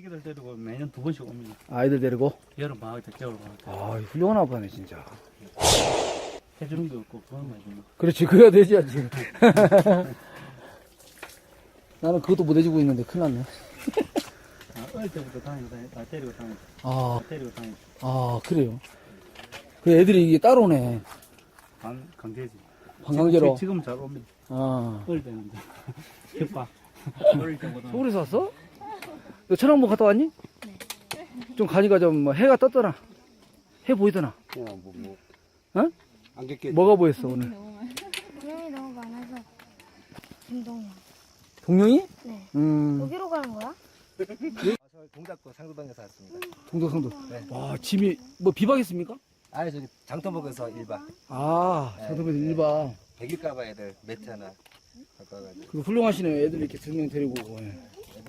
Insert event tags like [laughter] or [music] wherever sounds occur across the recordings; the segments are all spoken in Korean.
애기들 데리고 매년 두 번씩 옵니다. 아이들 데리고. 여름 방학 때, 겨울 방학 때. 아, 훌륭한 아빠네, 진짜. 해주는 게 없고 그것만 해주는 그렇지, 그래야 되지, 지금. [laughs] 나는 그것도 못 해주고 있는데, 큰일 났네. 아, 어릴 때부터 다니다, 나 데리고 다니다, 아, 데리고 다니다. 아, 그래요. 그 애들이 이게 따로네. 강, 강제지. 관광지로. 지- 지금 잘 옵니다. 아. 어릴 때는. 어릴 때보다. 서울에서 왔어? 너 천왕봉 갔다 왔니? 좀 가니까 좀 뭐 해가 떴더나. 해 보이더나. 어, 뭐, 뭐. 어? 안겹게 뭐가 보였어, 오늘? 동영이 너무 많아서 김동영. 동영이? 네. 음, 여기로 가는 거야? 와서 동작구 상도동에서 왔습니다. 동도성도. 네. 와, 짐이, 뭐 비박했습니까? 아, 저기 장터복에서 1박. 아, 장동에서 일박. 100일까봐 애들 매트 하나 갖고 와가지고. 그 훌륭하시네요. 애들 이렇게 두 명 데리고. 오고. 예.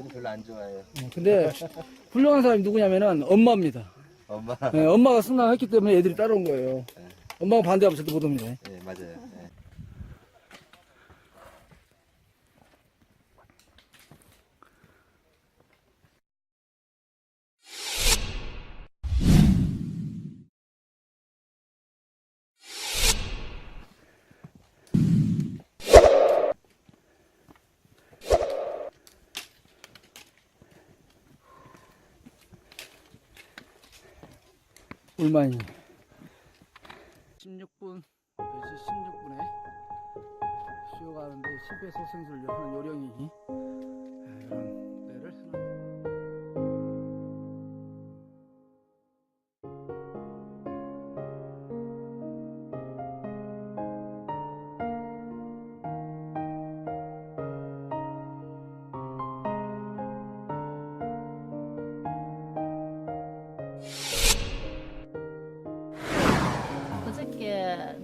애들은 별로 안 좋아해요. 어, 근데 [laughs] 훌륭한 사람이 누구냐면은 엄마입니다. 엄마. 예, 엄마가 승낙했기 때문에 애들이 따라온 거예요. 엄마가 반대하면 절대 못 옵니다. 네, 맞아요. 네. 얼마니? 16분, 4시 16분에 쉬어가는데 10회 소생술 하는 요령이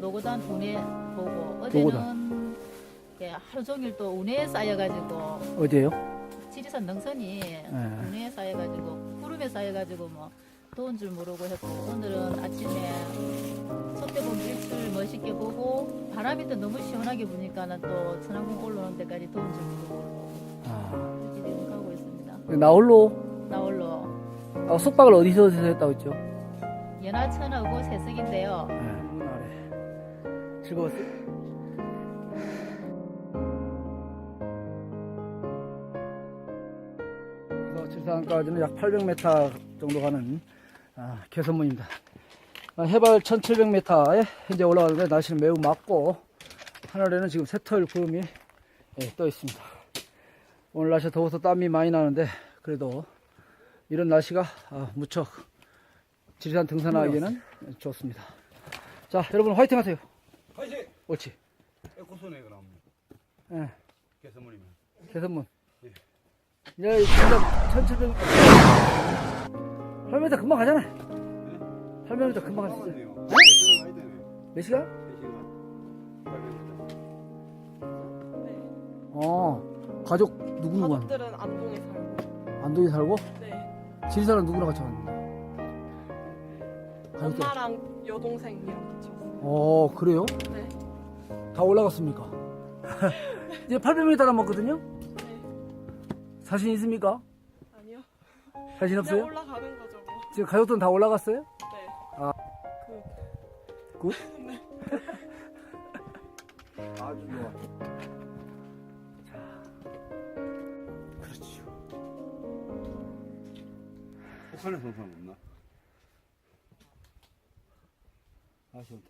노고단 운해 보고. 어제는 예, 하루 종일 또 운해에 쌓여가지고 어디에요? 지리산 능선이 운해에 쌓여가지고 구름에 쌓여가지고 뭐 더운 줄 모르고 했고 오늘은 아침에 서대봉 일출 멋있게 보고 바람이 또 너무 시원하게 부니까는 또 천왕봉 올라오는 데까지 더운 줄 모르고 아, 지금 가고 있습니다. 나홀로 나홀로 아, 숙박을 어디서 했다고 했죠? 연하천하고 새석인데요. 네, 아래 즐거웠어요? 그래서 질산까지는 약 800m 정도 가는 아, 개선문입니다. 아, 해발 1700m에 현재 올라가는데 날씨는 매우 맑고 하늘에는 지금 새털 구름이 예, 떠 있습니다. 오늘 날씨 더워서 땀이 많이 나는데 그래도 이런 날씨가 아, 무척 지리산 등산하기에는 좋습니다. 자, 여러분 화이팅 하세요. 옳지. 에코소네가 나옵니다. 예, 개선물이면. 개선문. 예. 이제 진짜 1700, 8m 금방 가잖아. 8m 금방 갈수 있어. 네? 몇 시간? 어, 가족 누구 누구 하는 가족들은 안동에 살고 안동에 살고? 네 지리산은 누구랑 같이 왔는데? 가족들. 엄마랑 여동생이랑 같이 왔어요 어, 그래요? 네 다 올라갔습니까? [laughs] 이제 800m 남았거든요? 네. 자신 있습니까? 아니요 자신 그냥 없어요? 올라가는 거죠 뭐 지금 가족들은 다 올라갔어요? 네. 아. 그 굿? [laughs] [laughs] 아주 좋아. 그렇죠. 혹한의 선수는 없나? 아쉬운다.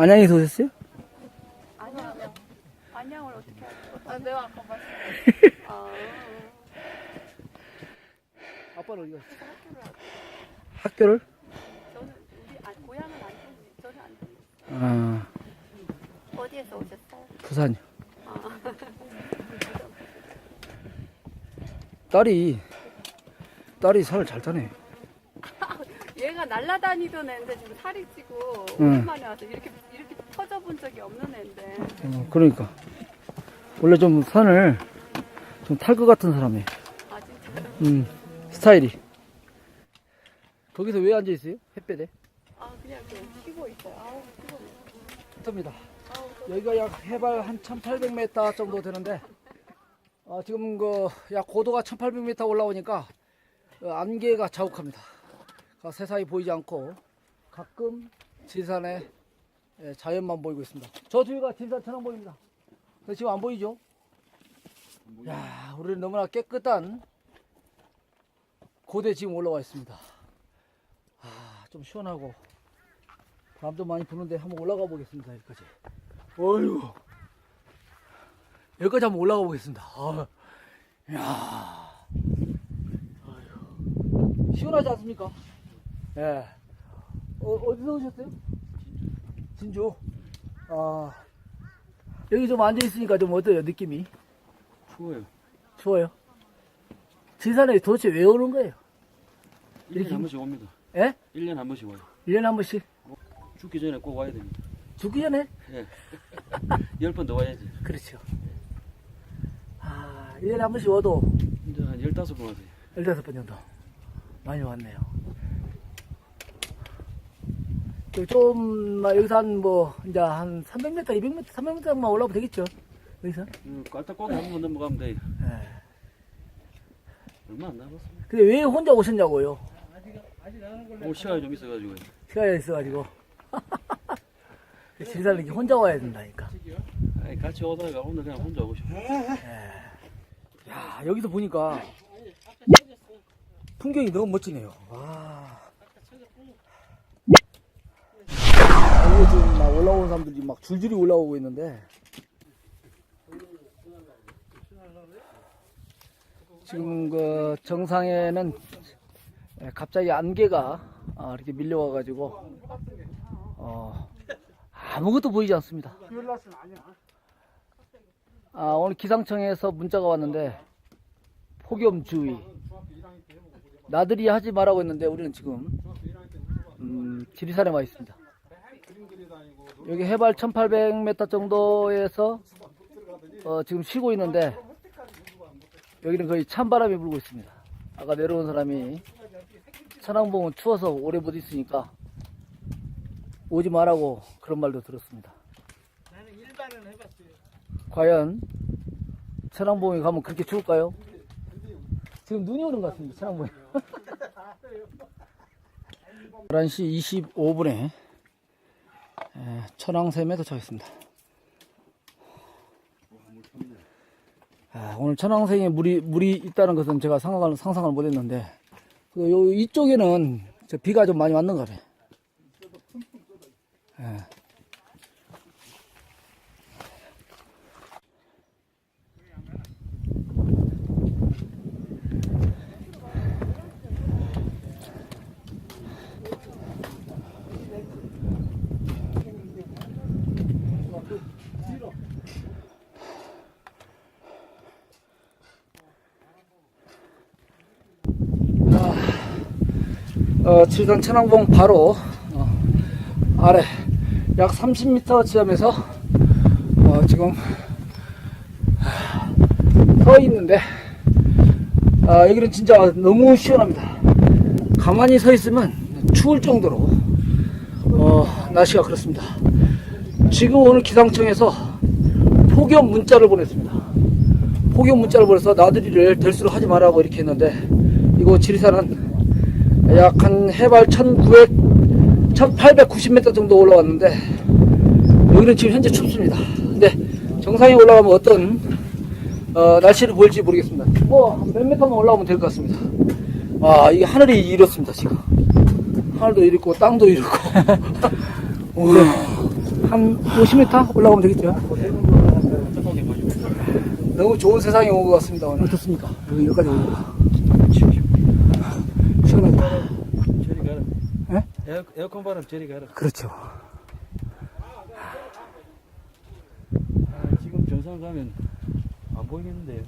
안양에서 오셨어요? 안녕 안녕을 어떻게 거야 아, 내가 아까 말씀 아 아빠는 어디 갔어? 학교를? 저는 우리 아, 고향은 안동 저는 안동 아, 어디에서 오셨어요? 부산이요. 아 딸이, 딸이 살을 잘 타네. 얘가 날라다니던 애인데 지금 살이 찌고 응. 오랜만에 와서 이렇게 올라본 적이 없는 애인데. 어, 그러니까. 원래 좀 산을 좀 탈 것 같은 사람이에요. 아, 진짜. 음, 스타일이. 거기서 왜 앉아 있어요? 햇볕에? 아, 그냥 그냥 쉬고 있어요. 아우, 피곤해. 좋습니다. 여기가 약 해발 한 1800m 정도 되는데, 어, 지금 그, 약 고도가 1800m 올라오니까, 어, 안개가 자욱합니다. 그 세상이 보이지 않고, 가끔 지산의 예, 자연만 보이고 있습니다. 저 뒤가 진산 천왕 보입니다. 근데 지금 안 보이죠? 야, 우리는 너무나 깨끗한 고대 지금 올라와 있습니다. 아, 좀 시원하고, 바람도 많이 부는데 한번 올라가 보겠습니다. 여기까지. 어휴. 여기까지 한번 올라가 보겠습니다. 아, 야. 어휴. 시원하지 않습니까? 예. 어, 어디서 오셨어요? 진주. 아. 여기 좀 앉아 있으니까 좀 어때요, 느낌이? 추워요. 추워요? 지산에 도대체 왜 오는 거예요? 1년에 한 번씩 옵니다. 예? 1년에 한 번씩 와요. 1년에 한 번씩? 죽기 전에 꼭 와야 됩니다. 죽기 전에? [laughs] 열번 더 와야지. 그렇죠. 아, 1년에 한 번씩 와도 이제 한 15번 와세요. 15번 정도. 많이 왔네요. 그 좀, 막 여기서 한 뭐, 이제 한 300m, 200m, 300m만 올라오면 되겠죠? 여기서? 음, 깔딱고기 한번 넘어가면 돼. 예. 얼마 안 남았어요. 근데 왜 혼자 오셨냐고요? 뭐 시간이 좀 있어가지고. 시간이 있어가지고. [laughs] 진사는 이렇게 혼자 와야 된다니까. 아이, 같이 오다가 오늘 그냥 혼자 오고 싶어. 야, 여기서 보니까 풍경이 너무 멋지네요. 와. 아, 이거 지금 막 올라오는 사람들이 막 줄줄이 올라오고 있는데. 지금 그 정상에는 예, 갑자기 안개가 아, 이렇게 밀려와 가지고 어, 아무것도 보이지 않습니다. 아, 오늘 기상청에서 문자가 왔는데 폭염 주의 나들이 하지 말라고 했는데 우리는 지금 음, 지리산에 와 있습니다. 여기 해발 1800m 정도에서 어, 지금 쉬고 있는데 여기는 거의 찬바람이 불고 있습니다. 아까 내려온 사람이 천왕봉은 추워서 오래 못 있으니까 오지 말라고 그런 말도 들었습니다. 과연 천왕봉에 가면 그렇게 추울까요? 지금 눈이 오는 것 같습니다. 천왕봉에. 11시 25분에 천왕샘에 도착했습니다. 아, 오늘 천왕샘에 물이, 물이 있다는 것은 제가 상상을, 상상을 못 했는데, 그 요, 이쪽에는 저 비가 좀 많이 왔는가 봐요. 예. 어, 칠산 천왕봉 바로 어, 아래 약 30m 지점에서 어, 지금 하, 서 있는데 아, 여기는 진짜 너무 시원합니다. 가만히 서 있으면 추울 정도로 어, 날씨가 그렇습니다. 지금 오늘 기상청에서 폭염 문자를 보냈습니다. 폭염 문자를 보내서 나들이를 될수록 하지 말라고 이렇게 했는데 이거 지리산은 약 한 해발 1900, 1890m 정도 올라왔는데 여기는 지금 현재 춥습니다. 근데 정상에 올라가면 어떤 어, 날씨를 보일지 모르겠습니다. 뭐몇 미터만 올라오면 될 것 같습니다. 아 이게 하늘이 이렇습니다 지금. 하늘도 이렇고 땅도 이렇고 [laughs] 한 50m 올라가면 되겠죠? 너무 좋은 세상에 온것 같습니다 오늘. 어떻습니까? 여기 여기까지 오니 저리 가라. 예? 에어, 에어컨 바람 저리 가라. 그렇죠. 아, 지금 정상 가면 안 보이겠는데요.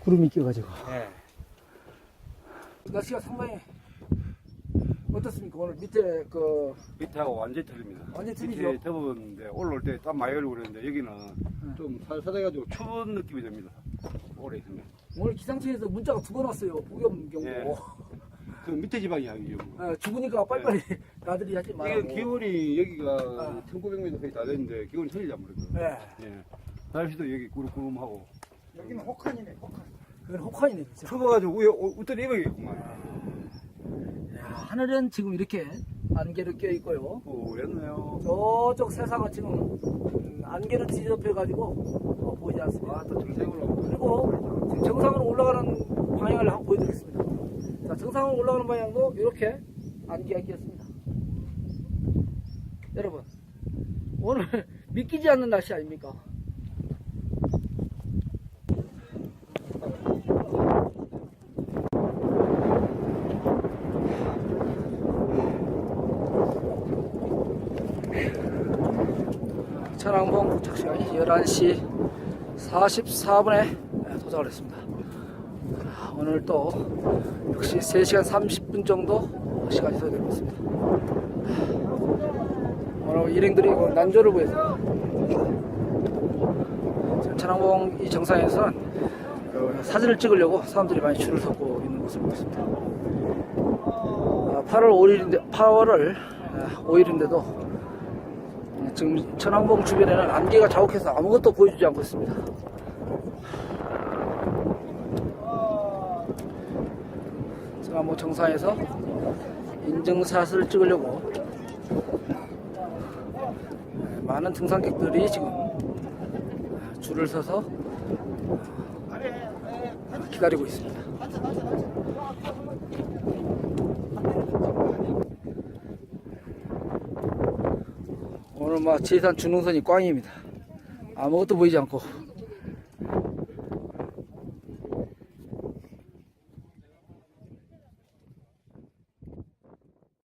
구름이 껴가지고. 예. 날씨가 상당히 어떻습니까? 오늘 밑에 그 밑에하고 완전히 틀립니다. 완전히 틀리죠? 밑에 더웠는데 올라올 때 땀 많이 흘리고 그랬는데 여기는 좀 살살해가지고 추운 느낌이 듭니다. 오래 있으면. 오늘 기상청에서 문자가 두 번 왔어요. 폭염 경보. 예. 그 밑에 지방이 아니죠. 아, 죽으니까 빨리빨리 나들이 하지 말고. 이게 기온이 여기가 아. 1900m 거의 다 됐는데 기온이 틀리지 않거든요. 네. 예. 날씨도 여기 구름구름하고 여기는 혹한이네 혹한 그건 혹한이네. 진짜. 추워가지고 옷- 옷들이 입어야겠구만. 야, 하늘은 지금 이렇게 안개를 껴 있고요. 오랬네요. 저쪽 세상은 지금 음, 안개를 뒤덮여가지고 어, 보이지 않습니다. 아, 또 정색으로. 그리고 지금 정상으로 올라가는 방향을 한번 보여드리겠습니다. 자, 정상으로 올라가는 방향도 이렇게 안개가 끼었습니다. 여러분, 오늘 [laughs] 믿기지 않는 날씨 아닙니까? 천왕봉 도착 시간이 11시 44분에 도착을 했습니다. 자, 오늘 또 역시 3시간 30분 정도 시간이 소요되고 있습니다. 오늘 일행들이 그 난조를 지금 천왕봉 이 정상에서는 그 사진을 찍으려고 사람들이 많이 줄을 서고 있는 모습을 보고 있습니다. 아, 8월 5일인데 8월을 5일인데도 지금 천왕봉 주변에는 안개가 자욱해서 아무것도 보여주지 않고 있습니다. 제가 뭐 정상에서 인증샷을 찍으려고 많은 등산객들이 지금 줄을 서서 기다리고 있습니다. 오늘 막 지산 중흥선이 꽝입니다. 아무것도 보이지 않고